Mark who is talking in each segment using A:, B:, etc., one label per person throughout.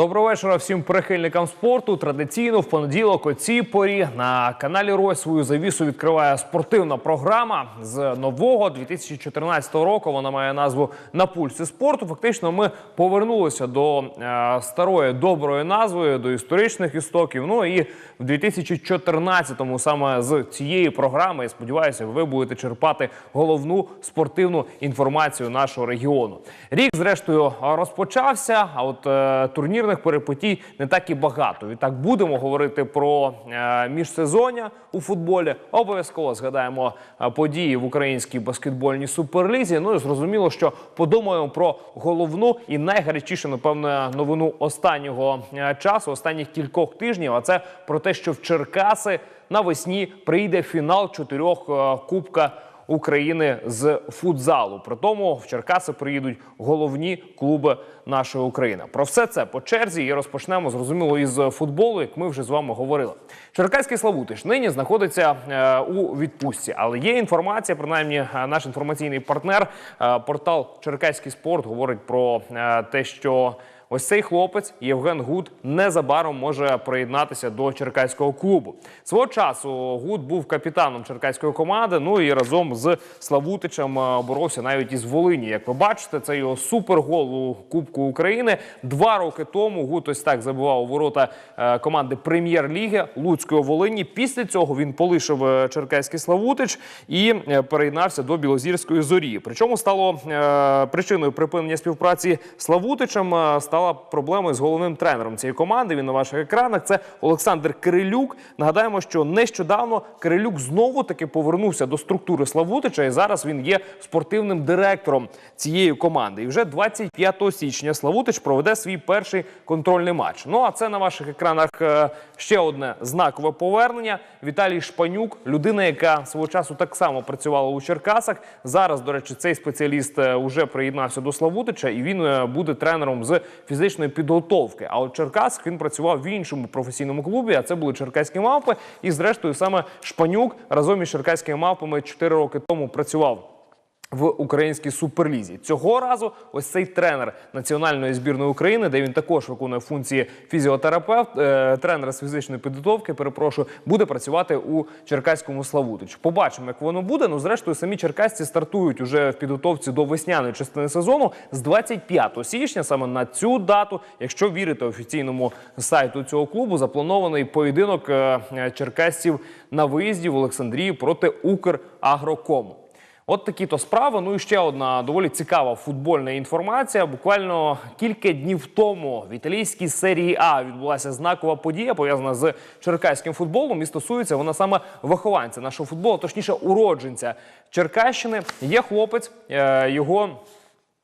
A: Доброго вечора всім прихильникам спорту. Традиційно в понеділок о цій порі на каналі Рой свою завісу відкриває спортивна програма з нового 2014 року. Вона має назву На пульсі спорту. Фактично, ми повернулися до е, старої доброї назви, до історичних істоків. Ну і в 2014-му саме з цієї програми, я сподіваюся, ви будете черпати головну спортивну інформацію нашого регіону. Рік, зрештою, розпочався. А от е, турнірних перипетій не так і багато. Відтак будемо говорити про е, міжсезоння у футболі. Обов'язково згадаємо е, події в українській баскетбольній суперлізі. Ну і зрозуміло, що подумаємо про головну і найгарячішу, напевно, новину останнього е, часу, останніх кількох тижнів. А це про те, що в Черкаси навесні прийде фінал чотирьох кубка. України з футзалу. При тому в Черкаси приїдуть головні клуби нашої України. Про все це по черзі і розпочнемо зрозуміло із футболу, як ми вже з вами говорили. Черкаський Славутич нині знаходиться е, у відпустці, але є інформація, принаймні е, наш інформаційний партнер, е, портал Черкаський спорт говорить про те, що. Ось цей хлопець Євген Гуд незабаром може приєднатися до черкаського клубу. Свого часу Гуд був капітаном черкаської команди. Ну і разом з Славутичем е, боровся навіть із Волині. Як ви бачите, це його супергол у Кубку України. Два роки тому Гуд ось так забивав у ворота е, команди прем'єр-ліги Луцької Волині. Після цього він полишив е, черкаський Славутич і переєднався до Білозірської зорі. Причому стало причиною припинення співпраці Славутичем е, стала проблемою з головним тренером цієї команди. Він на ваших екранах. Це Олександр Кирилюк. Нагадаємо, що нещодавно Кирилюк знову таки повернувся до структури Славутича, і зараз він є спортивним директором цієї команди. І вже 25 січня Славутич проведе свій перший контрольний матч. Ну а це на ваших екранах е, ще одне знакове повернення. Віталій Шпанюк, людина, яка свого часу так само працювала у Черкасах. Зараз, до речі, цей спеціаліст вже приєднався до Славутича, і він е, буде тренером з фізичної підготовки. А от Черкас він працював в іншому професійному клубі, а це були черкаські мавпи. І зрештою саме Шпанюк разом із черкаськими мавпами 4 роки тому працював. В українській суперлізі цього разу ось цей тренер національної збірної України, де він також виконує функції фізіотерапевт, е, тренера з фізичної підготовки. Перепрошую, буде працювати у Черкаському Славутичу. Побачимо, як воно буде. Ну, зрештою, самі черкасці стартують уже в підготовці до весняної частини сезону з 25 січня. Саме на цю дату, якщо вірити офіційному сайту цього клубу, запланований поєдинок е, е, черкасців на виїзді в Олександрії проти Украгрокому. От такі то справи. Ну і ще одна доволі цікава футбольна інформація. Буквально кілька днів тому в італійській серії А відбулася знакова подія, пов'язана з черкаським футболом. І стосується вона саме вихованця нашого футболу, точніше, уродженця Черкащини. Є хлопець, е, його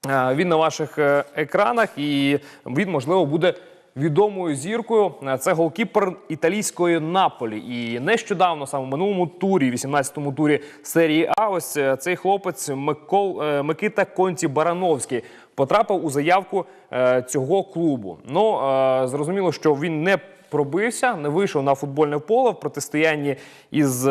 A: е, він на ваших е, екранах, і він можливо буде. Відомою зіркою Е, це голкіпер італійської Наполі. І нещодавно, саме в минулому турі, 18-му турі серії А, ось е, цей хлопець Микол, е, Микита Конті Барановський потрапив у заявку цього клубу. Ну зрозуміло, що він не пробився, не вийшов на футбольне поле в протистоянні із.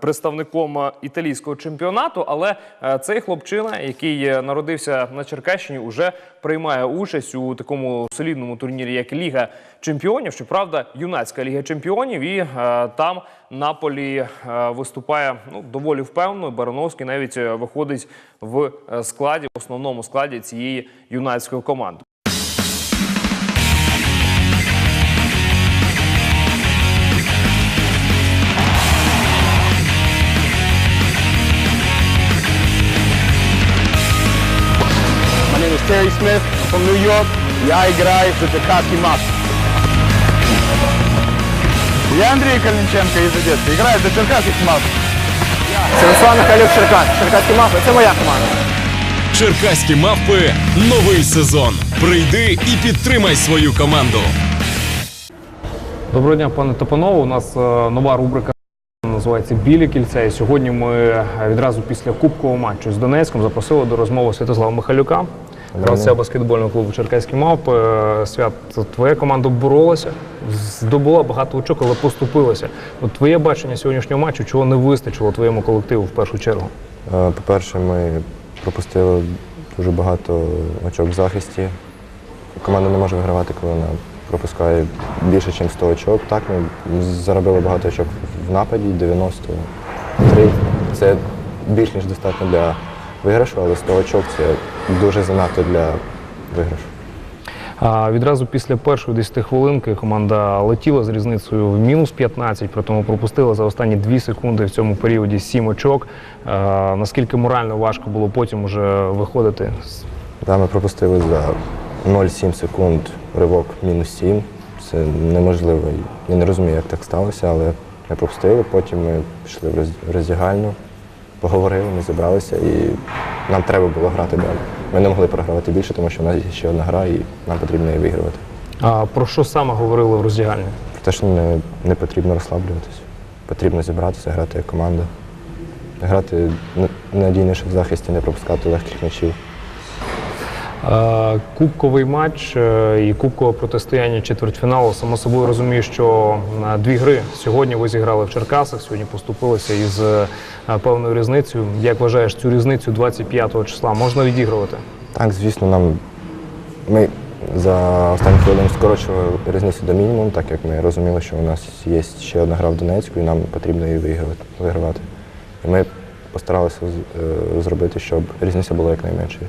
A: Представником е, італійського чемпіонату, але е, цей хлопчина, який е, народився на Черкащині, уже приймає участь у такому солідному турнірі, як Ліга Чемпіонів. Щоправда, юнацька ліга чемпіонів, і е, там Наполі е, виступає ну доволі впевнено. Барановський навіть е, виходить в е, складі, в основному складі цієї юнацької команди.
B: Terry Smith. From New York. Я играю за Черкасский Макс. Я Андрей Калинченко из Одессы. Играю за Черкасский Макс. Це Руслан Михайлюк Черкас. Черкаський Макс. Це моя команда.
C: Черкаські мавпи новий сезон. Прийди і підтримай свою команду.
A: Доброго дня, пане Топанову. У нас е, нова рубрика називається Білі кільця. І сьогодні ми відразу після кубкового матчу з Донецьком запросили до розмови Святослава Михайлюка, гравця баскетбольного клубу Черкаські мавпи. Е, Свят, твоя команда боролася, здобула багато очок, але поступилася. От твоє бачення сьогоднішнього матчу, чого не вистачило твоєму колективу в першу чергу?
D: Е, По-перше, ми пропустили дуже багато очок в захисті. команда не може вигравати, коли вона пропускає більше, ніж 100 очок. Так, ми заробили багато очок в нападі, 93. Це більш ніж достатньо для виграшу, але 100 очок це дуже занадто для виграшу.
E: А відразу після першої 10 хвилинки команда летіла з різницею в мінус 15, при тому пропустила за останні 2 секунди в цьому періоді 7 очок. А, наскільки морально важко було потім уже виходити
D: Да, ми пропустили за 0,7 секунд ривок мінус 7. Це неможливо. Я не розумію, як так сталося, але ми пропустили. Потім ми пішли в роз- роздягальню, поговорили, ми зібралися і нам треба було грати далі. Ми не могли програвати більше, тому що в нас є ще одна гра і нам потрібно її вигравати.
E: а, про що саме говорили в роздягальні?
D: Про те, що не, не потрібно розслаблюватися. Потрібно зібратися, грати як команда. Грати надійніше в захисті, не пропускати легких м'ячів.
E: Е, Кубковий матч е, і кубкове протистояння четвертьфіналу. Само собою розумію, що е, дві гри сьогодні ви зіграли в Черкасах. Сьогодні поступилися із певною різницею. Як вважаєш, цю різницю 25-го числа можна відігрувати?
D: Так, звісно, нам ми за останні хвилини скорочували різницю до мінімуму, так як ми розуміли, що у нас є ще одна гра в Донецьку, і нам потрібно її вигравати. І ми постаралися зробити, щоб різниця була якнайменшою.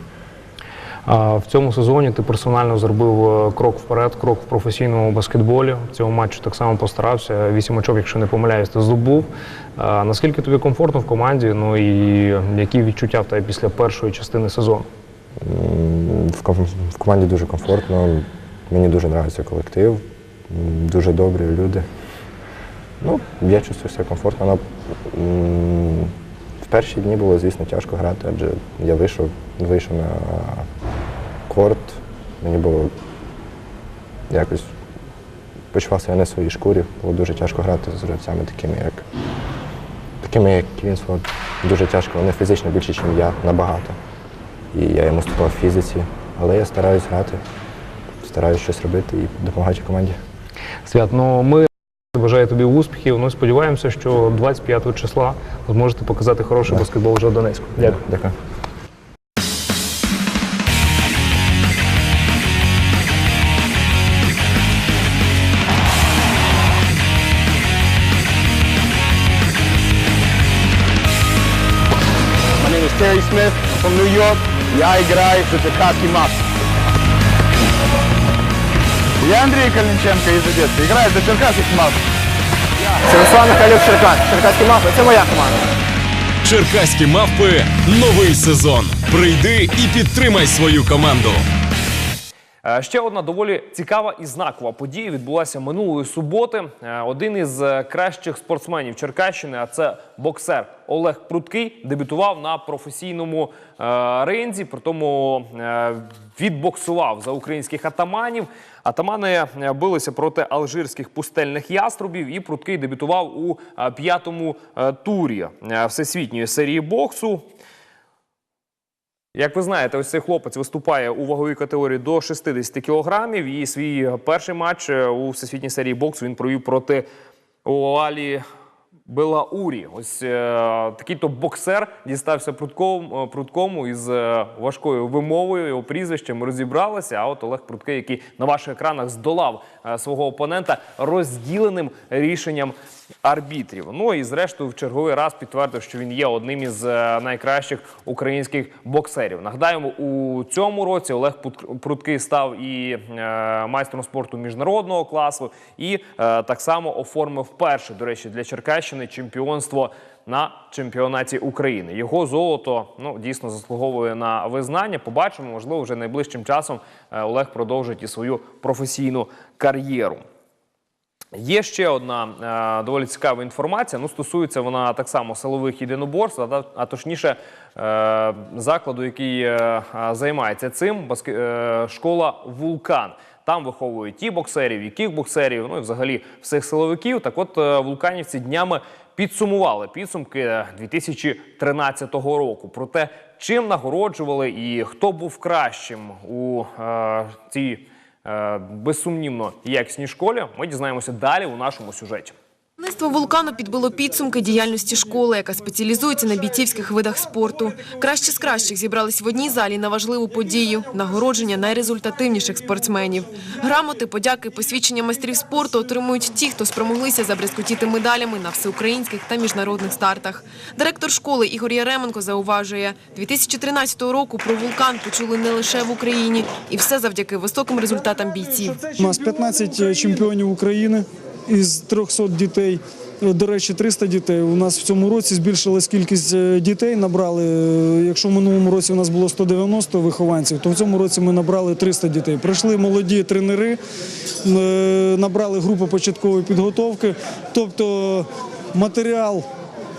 E: В цьому сезоні ти персонально зробив е, крок вперед, крок в професійному баскетболі. В цьому матчі так само постарався. Вісім очок, якщо не помиляюсь, ти здобув. Наскільки тобі комфортно в команді? Ну і які відчуття в тебе після першої частини сезону?
D: В, ком- в команді дуже комфортно, мені дуже подобається колектив, дуже добрі люди. Ну, я чувствую себе комфортно. м, В перші дні було, звісно, тяжко грати, адже я вийшов, вийшов на корт, мені було якось почувався я не в своїй шкурі, було дуже тяжко грати з гравцями такими, як такими, як Квінсфорд. Дуже тяжко, вони фізично більше, ніж я, набагато. І я йому ступав в фізиці, але я стараюсь грати, стараюсь щось робити і допомагати команді.
E: Свят, ну ми бажаю тобі успіхів. Ну сподіваємося, що 25 числа ви зможете показати хороший баскетбол вже в Донецьку. Дякую.
D: Дякую.
B: York. Я играю за Черкасский Мавс. Я Андрей Калинченко из Одессы. Играю за Черкасский Мавс.
F: Це Руслан Михайлюк Черкас. Черкаські мавпи Це моя команда.
C: Черкаські мавпи новий сезон. Прийди і підтримай свою команду.
A: Е, Ще одна доволі цікава і знакова подія відбулася минулої суботи. Е, Один із е, кращих спортсменів Черкащини, а це боксер Олег Пруткий, дебютував на професійному ринзі. При тому відбоксував за українських атаманів. Атамани билися проти алжирських пустельних яструбів, і Пруткий дебютував у п'ятому турі всесвітньої серії боксу. Як ви знаєте, ось цей хлопець виступає у ваговій категорії до 60 кілограмів. І свій перший матч е, у всесвітній серії боксу він провів проти Оалі Белаурі. Ось е, такий то боксер дістався прудком, е, прудкому із е, важкою вимовою. Його прізвищем розібралися. А от Олег Прудкий, який на ваших екранах здолав свого опонента розділеним рішенням арбітрів. Ну і зрештою в черговий раз підтвердив, що він є одним із найкращих українських боксерів. Нагадаємо, у цьому році Олег Прудкий став і майстром спорту міжнародного класу, і так само оформив перше, до речі, для Черкащини чемпіонство на чемпіонаті України. Його золото ну дійсно заслуговує на визнання. Побачимо, можливо, вже найближчим часом е, Олег продовжить і свою професійну кар'єру. Є ще одна е, доволі цікава інформація. Ну, стосується вона так само силових єдиноборств, а, точніше е, закладу, який е, займається цим, школа Вулкан. Там виховують і боксерів, і кікбоксерів, ну і взагалі всіх силовиків. Так от вулканівці днями підсумували підсумки 2013 року про те, чим нагороджували і хто був кращим у е, цій безсумнівно якісній школі. Ми дізнаємося далі у нашому сюжеті.
G: Керівництво вулкану підбило підсумки діяльності школи, яка спеціалізується на бійцівських видах спорту. Кращі з кращих зібрались в одній залі на важливу подію – нагородження найрезультативніших спортсменів. Грамоти, подяки, посвідчення майстрів спорту отримують ті, хто спромоглися забрязкотіти медалями на всеукраїнських та міжнародних стартах. Директор школи Ігор Яременко зауважує, 2013 року про вулкан почули не лише в Україні, і все завдяки високим результатам бійців.
H: У нас 15 чемпіонів України із 300 дітей. До речі, 300 дітей. У нас в цьому році збільшилась кількість е, дітей. Набрали, е, якщо в минулому році у нас було 190 вихованців, то в цьому році ми набрали 300 дітей. Прийшли молоді тренери, е, набрали групу початкової підготовки. Тобто матеріал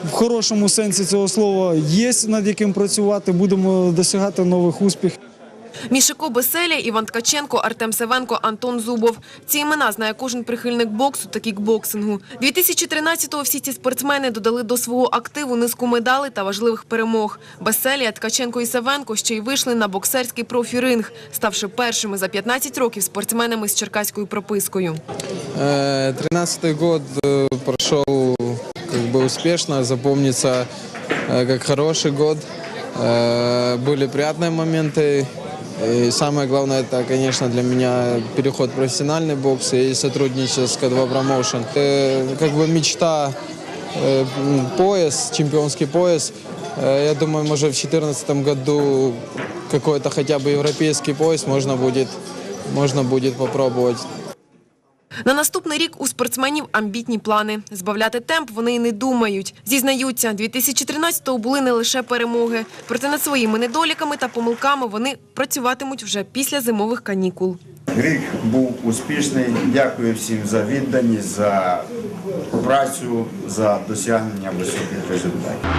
H: в хорошому сенсі цього слова є над яким працювати. Будемо досягати нових успіхів.
G: Мішико Беселя, Іван Ткаченко, Артем Севенко, Антон Зубов. Ці імена знає кожен прихильник боксу та кікбоксингу. 2013-го всі ці спортсмени додали до свого активу низку медалей та важливих перемог. Беселя, Ткаченко і Севенко ще й вийшли на боксерський профі-ринг, ставши першими за 15 років спортсменами з черкаською пропискою.
I: Тринадцатый год э, прошел как бы успешно, запомнится э, как хороший год. Э, Были приятные моменты. И самое главное, это, конечно, для меня переход в профессиональный бокс и сотрудничество с К2 Promotion. Э, Как бы мечта э, м, пояс, чемпионский пояс. Э, Я думаю, может, в 2014 году какой-то хотя бы европейский пояс можно будет, можно будет попробовать.
G: На наступний рік у спортсменів амбітні плани. Збавляти темп вони й не думають. Зізнаються, 2013-го були не лише перемоги. Проте над своїми недоліками та помилками вони працюватимуть вже після зимових канікул.
J: Рік був успішний. Дякую всім за відданість, за працю, за досягнення високих результатів.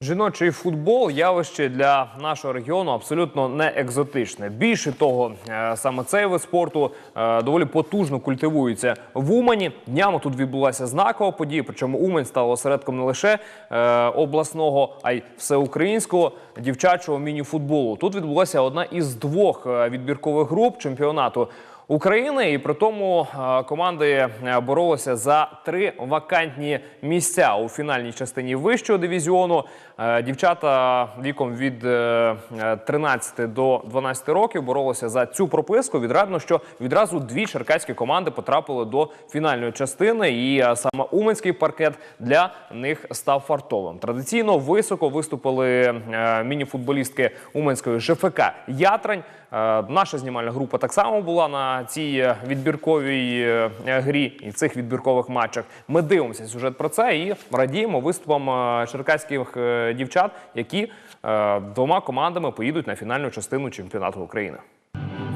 A: Жіночий футбол явище для нашого регіону абсолютно не екзотичне. Більше того, е, саме цей вид спорту е, доволі потужно культивується в Умані. Днями тут відбулася знакова подія. Причому Умань стала осередком не лише е, обласного, а й всеукраїнського дівчачого міні-футболу. Тут відбулася одна із двох відбіркових груп чемпіонату. України, і при тому е, команди е, боролися за три вакантні місця у фінальній частині вищого дивізіону. Е, Дівчата віком від е, е, 13 до 12 років боролися за цю прописку. Відрадно, що відразу дві черкаські команди потрапили до фінальної частини, і саме уманський паркет для них став фартовим. Традиційно високо виступили міні-футболістки уманської ЖФК Ятрань. Е, Наша знімальна група так само була на цій е, відбірковій е, грі і цих відбіркових матчах. Ми дивимося сюжет про це і радіємо виступам черкаських дівчат, які двома командами поїдуть на фінальну частину чемпіонату України.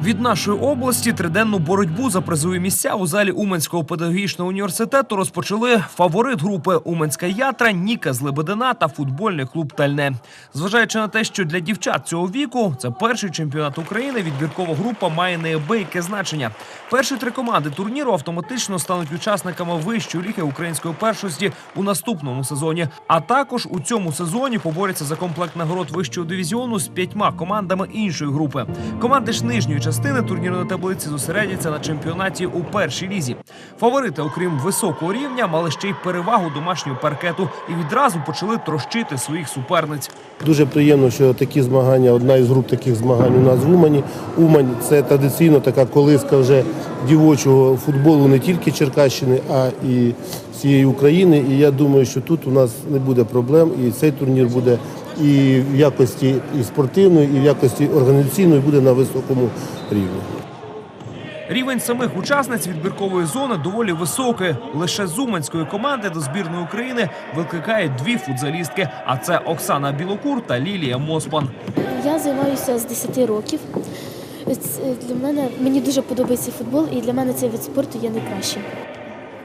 A: Від нашої області триденну боротьбу за призові місця у залі Уманського педагогічного університету розпочали фаворит групи Уманська ятра, Ніка з Лебедина та футбольний клуб Тальне. Зважаючи на те, що для дівчат цього віку це перший чемпіонат України, відбіркова група має неабияке значення. Перші три команди турніру автоматично стануть учасниками вищої ліги української першості у наступному сезоні. А також у цьому сезоні поборються за комплект нагород вищого дивізіону з п'ятьма командами іншої групи. Команди ж нижньої частини турнірної таблиці зосередяться на чемпіонаті у першій лізі. Фаворити, окрім високого рівня, мали ще й перевагу домашнього паркету і відразу почали трощити своїх суперниць.
K: Дуже приємно, що такі змагання, одна із груп таких змагань у нас в Умані. Умань це традиційно така колиска вже дівочого футболу не тільки Черкащини, а і всієї України. І я думаю, що тут у нас не буде проблем, і цей турнір буде і в якості і спортивної, і в якості організаційної буде на високому рівні.
A: Рівень самих учасниць відбіркової зони доволі високий. Лише з уманської команди до збірної України викликають дві футзалістки. А це Оксана Білокур та Лілія Моспан.
L: Я займаюся з 10 років. Для мене мені дуже подобається футбол, і для мене цей вид спорту є найкращим.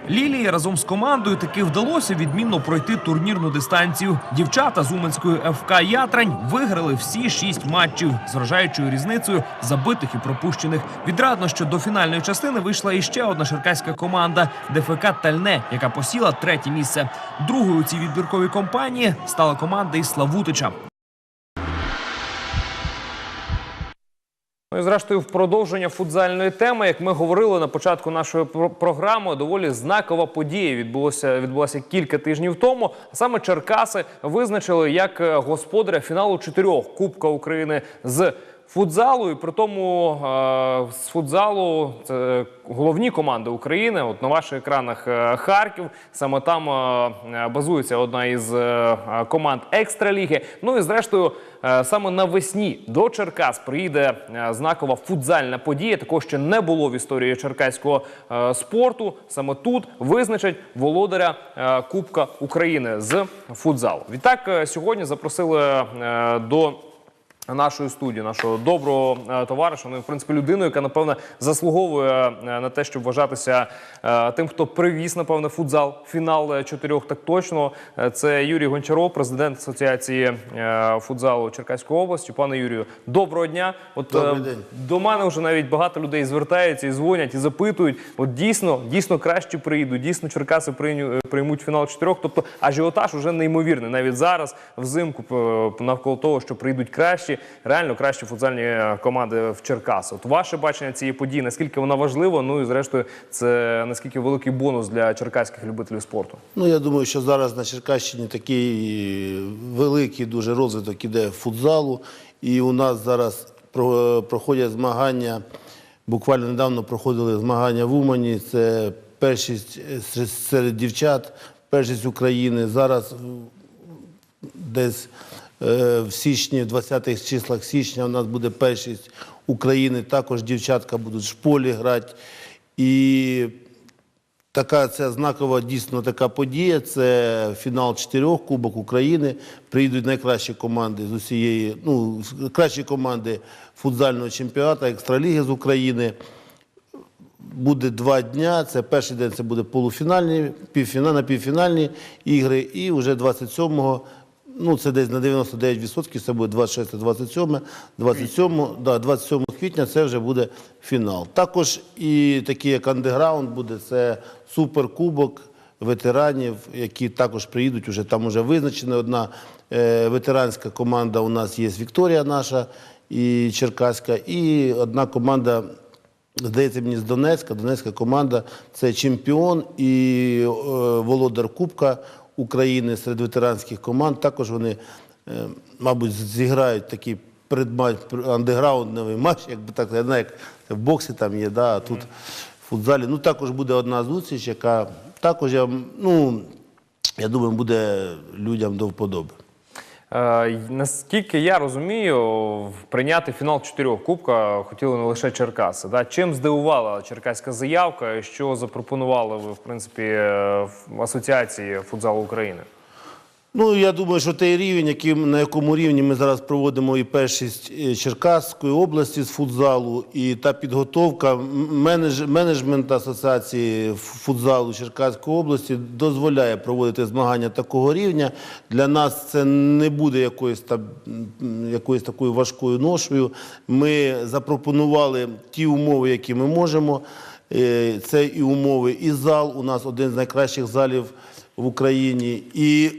A: Лілії разом з командою таки вдалося відмінно пройти турнірну дистанцію. Дівчата з Уманської ФК Ятрань виграли всі шість матчів з вражаючою різницею забитих і пропущених. Відрадно, що до фінальної частини вийшла іще одна черкаська команда ДФК Тальне, яка посіла третє місце. Другою у цій відбірковій компанії стала команда із Славутича. Ну і зрештою, в продовження футзальної теми, як ми говорили на початку нашої про- програми, доволі знакова подія відбулося відбулася кілька тижнів тому. Саме Черкаси визначили як е, господаря фіналу чотирьох Кубка України з. Футзалу, і при тому е, з футзалу це головні команди України. От на ваших екранах е, Харків. Саме там е, базується одна із команд екстраліги. Ну і зрештою, саме навесні до Черкас приїде знакова футзальна подія. Такого ще не було в історії черкаського спорту. Саме тут визначать володаря Кубка України з футзалу. Відтак сьогодні запросили до нашої студії, нашого доброго е, товариша. Ну, в принципі, людину, яка напевно заслуговує е, на те, щоб вважатися е, тим, хто привіз, напевно, футзал фінал чотирьох. Так точно Е, це Юрій Гончаров, президент асоціації е, футзалу Черкаської області. Пане Юрію, доброго дня. От
M: Добрий день.
A: до мене вже навіть багато людей звертаються і дзвонять і запитують. От дійсно, дійсно краще приїдуть, дійсно Черкаси приймуть фінал чотирьох. Тобто ажіотаж уже неймовірний. Навіть зараз взимку навколо того, що прийдуть кращі, реально кращі футзальні е, команди в Черкаси. От ваше бачення цієї події, наскільки вона важлива? Ну і зрештою, це наскільки великий бонус для черкаських любителів спорту.
M: Ну, я думаю, що зараз на Черкащині такий великий дуже розвиток іде футзалу. І у нас зараз проходять змагання. Буквально недавно проходили змагання в Умані. Це першість е, серед- дівчат, першість України. Зараз е, десь е, в січні, в 20-х числах січня у нас буде першість України. Також дівчатка будуть в шполі грати. І Така це знакова дійсно така подія. Це фінал чотирьох Кубок України. Приїдуть найкращі команди з усієї, ну кращі команди футзального чемпіонату, екстраліги з України. Буде два дня. Це перший день це буде полуфінальні, півфінал, на півфінальні ігри. І вже 27-го, ну це десь на 99%, це буде 26-27, 27, да, 27 квітня це вже буде фінал. Також і такий як андеграунд буде, це суперкубок ветеранів, які також приїдуть. Уже там вже визначена одна е, ветеранська команда. У нас є Вікторія наша і Черкаська, і одна команда. Здається, мені з Донецька. Донецька команда це чемпіон і е, володар Кубка України серед ветеранських команд. Також вони, е, мабуть, зіграють такий предматч, андеграундний матч, якби так, я знаю, як в боксі там є, да, а тут в футзалі. Ну, також буде одна зустріч, яка також, я, ну, я думаю, буде людям до вподоби.
A: Е, наскільки я розумію, прийняти фінал чотирьох кубка хотіли не лише Черкаси. Да? Чим здивувала черкаська заявка, що запропонували ви в принципі е, в асоціації футзалу України?
M: Ну, я думаю, що той рівень, на якому рівні ми зараз проводимо і першість е, Черкаської області з футзалу, і та підготовка менедж, менеджмент асоціації футзалу Черкаської області дозволяє проводити змагання такого рівня. Для нас це не буде якоюсь, там, м, якоюсь такою важкою ношею. Ми запропонували ті умови, які ми можемо. Е, Це і умови, і зал. У нас один з найкращих залів в Україні. І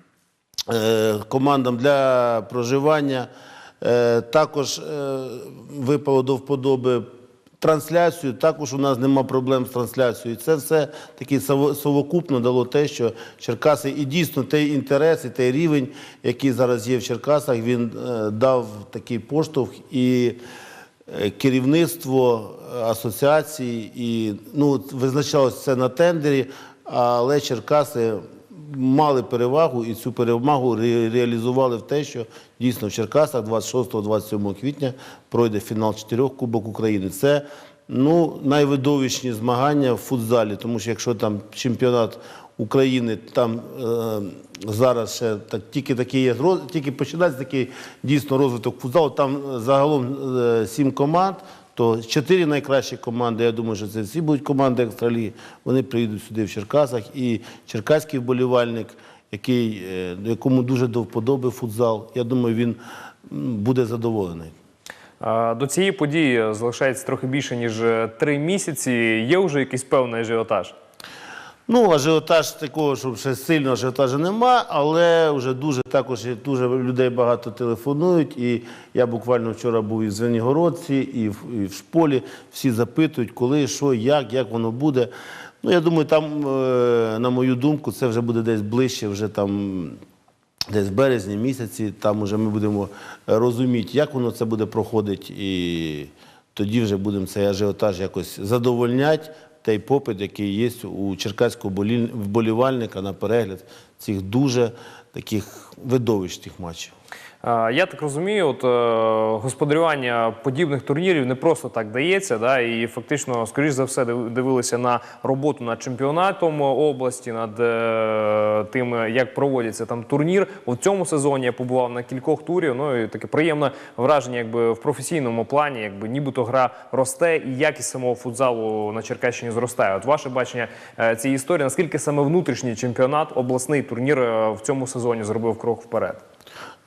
M: е, командам для проживання. Е, Також е, випало до вподоби трансляцію. Також у нас нема проблем з трансляцією. Це все сово- совокупно дало те, що Черкаси і дійсно той інтерес, і той рівень, який зараз є в Черкасах, він дав такий поштовх і. Керівництво асоціації і ну визначалось це на тендері, але Черкаси мали перевагу і цю перевагу ре- реалізували в те, що дійсно в Черкасах 26-27 квітня пройде фінал чотирьох Кубок України. Це ну, найвидовищні змагання в футзалі, тому що якщо там чемпіонат України, там е, зараз ще так, тільки такий є, тільки починається такий дійсно розвиток футзалу, там е, загалом е, сім команд, то чотири найкращі команди, я думаю, що це всі будуть команди екстралії, вони приїдуть сюди в Черкасах. І черкаський вболівальник, який, е, якому дуже до вподоби футзал, я думаю, він буде задоволений.
A: До цієї події залишається трохи більше ніж е, три місяці. Є вже якийсь певний ажіотаж.
M: Ну, ажіотаж такого, щоб ще сильного ажіотажу нема, але вже дуже також дуже людей багато телефонують. І я буквально вчора був і в Звенігородці, і в, і в шполі. Всі запитують, коли, що, як, як воно буде. Ну, я думаю, там, е, на мою думку, це вже буде десь ближче, вже там десь в березні місяці, там вже ми будемо розуміти, як воно це буде проходити, і тоді вже будемо цей ажіотаж якось задовольняти, той попит, який є у черкаського вболівальника на перегляд цих дуже таких видовищних матчів.
A: Е, Я так розумію, от е, господарювання подібних турнірів не просто так дається, да, і фактично, скоріш за все, див- дивилися на роботу над чемпіонатом області, над е, тим, як проводиться там турнір. У цьому сезоні я побував на кількох турів. Ну і таке приємне враження, якби в професійному плані, якби нібито гра росте, і якість самого футзалу на Черкащині зростає. От ваше бачення цієї історії, наскільки саме внутрішній чемпіонат, обласний турнір в цьому сезоні зробив крок вперед?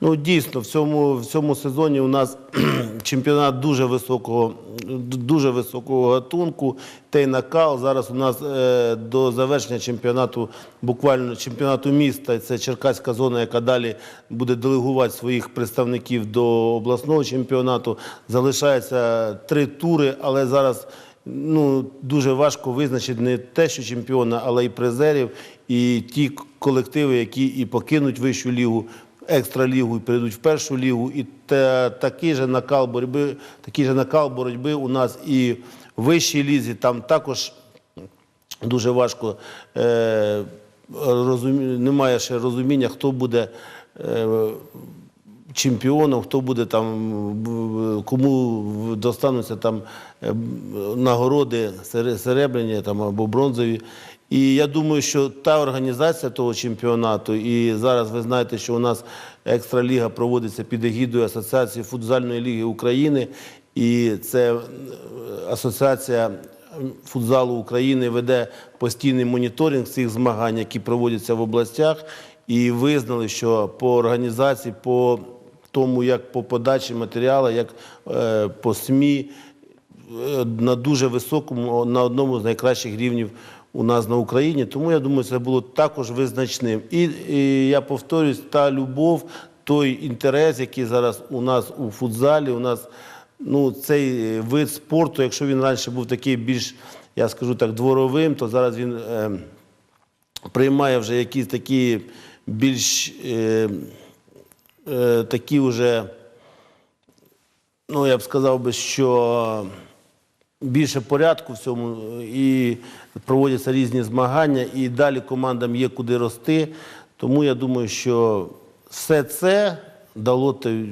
M: Ну, дійсно, в цьому, в цьому сезоні у нас чемпіонат дуже високого, дуже високого гатунку. Той накал. Зараз у нас е, до завершення чемпіонату, буквально чемпіонату міста, це Черкаська зона, яка далі буде делегувати своїх представників до обласного чемпіонату. Залишається три тури, але зараз ну, дуже важко визначити не те, що чемпіона, але і призерів, і ті колективи, які і покинуть вищу лігу екстралігу і перейдуть в першу лігу. І та, такий же накал боротьби, такий же накал боротьби у нас і в вищій лізі. Там також дуже важко е, розумі... немає ще розуміння, хто буде. Е, чемпіоном, хто буде там, кому достануться там е, нагороди сере- серебряні там, або бронзові. І я думаю, що та організація того чемпіонату, і зараз ви знаєте, що у нас екстраліга проводиться під егідою Асоціації футзальної ліги України, і це е, асоціація футзалу України веде постійний моніторинг цих змагань, які проводяться в областях, і визнали, що по організації, по тому, як по подачі матеріалу, як е, по СМІ, е, на дуже високому, на одному з найкращих рівнів у нас на Україні. Тому я думаю, це було також визначним. І, я повторюсь, та любов, той інтерес, який зараз у нас у футзалі, у нас ну, цей вид спорту, якщо він раніше був такий більш, я скажу так, дворовим, то зараз він е, приймає вже якісь такі більш е, такі вже, ну я б сказав би, що більше порядку в цьому і проводяться різні змагання, і далі командам є куди рости. Тому я думаю, що все це дало той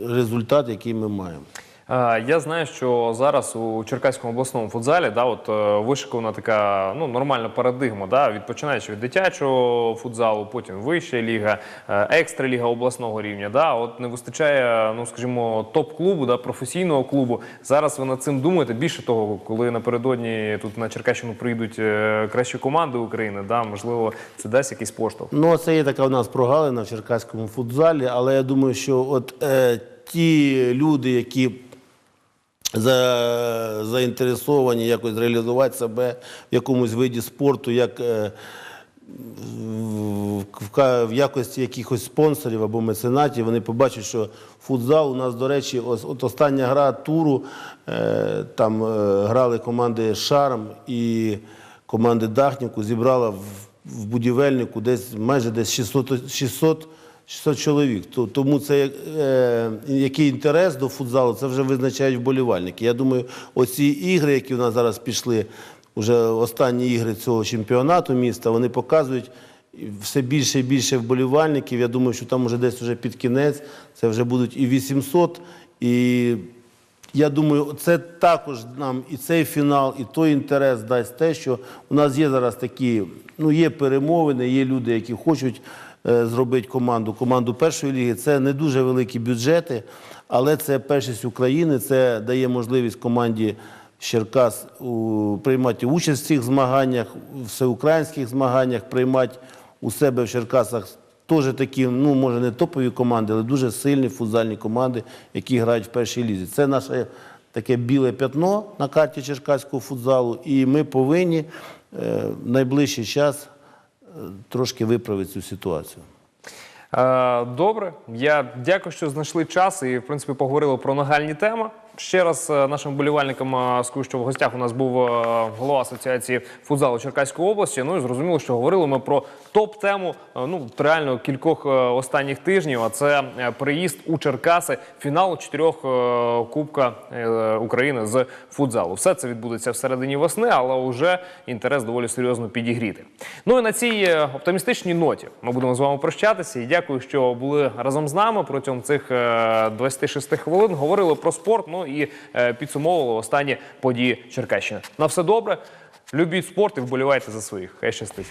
M: результат, який ми маємо.
A: Я знаю, що зараз у Черкаському обласному футзалі да, от, е, вишикована така ну, нормальна парадигма, да, від, починаючи від дитячого футзалу, потім вища ліга, е, екстра ліга обласного рівня. Да, от не вистачає, ну скажімо, топ-клубу, да, професійного клубу. Зараз ви над цим думаєте. Більше того, коли напередодні тут на Черкащину прийдуть е, кращі команди України, да, можливо, це дасть якийсь поштовх.
M: Ну, це є така у нас прогалина в черкаському футзалі, але я думаю, що от е, ті люди, які за, заінтересовані якось реалізувати себе в якомусь виді спорту, як е, в, якості якихось спонсорів або меценатів, вони побачать, що футзал у нас, до речі, от остання гра туру, е, там е, грали команди Шарм і команди Дахніку, зібрала в будівельнику десь майже десь 600, 600 600 чоловік. Тому це е, який інтерес до футзалу, це вже визначають вболівальники. Я думаю, оці ігри, які в нас зараз пішли, вже останні ігри цього чемпіонату міста, вони показують все більше і більше вболівальників. Я думаю, що там вже десь вже під кінець це вже будуть і 800, і я думаю, це також нам і цей фінал, і той інтерес дасть те, що у нас є зараз такі, ну є перемовини, є люди, які хочуть зробити команду, команду першої ліги. Це не дуже великі бюджети, але це першість України. Це дає можливість команді Черкас приймати участь в цих змаганнях, в всеукраїнських змаганнях, приймати у себе в Черкасах теж такі, ну може не топові команди, але дуже сильні футзальні команди, які грають в першій лізі. Це наша таке біле п'ятно на карті черкаського футзалу, і ми повинні е, в найближчий час е, трошки виправить цю ситуацію.
A: Е, Добре, я дякую, що знайшли час і в принципі поговорили про нагальні теми. Ще раз е, нашим болівальникам е, скажу, що в гостях у нас був е, голова асоціації футзалу Черкаської області. Ну і зрозуміло, що говорили ми про топ-тему ну реально кількох останніх тижнів. А це приїзд у Черкаси фіналу чотирьох Кубка України з футзалу. Все це відбудеться всередині весни, але вже інтерес доволі серйозно підігріти. Ну і на цій оптимістичній ноті ми будемо з вами прощатися. І дякую, що були разом з нами протягом цих е, 26 хвилин. Говорили про спорт. Ну і е, підсумовували останні події Черкащини. На все добре. Любіть спорт і вболівайте за своїх. Хай щастить.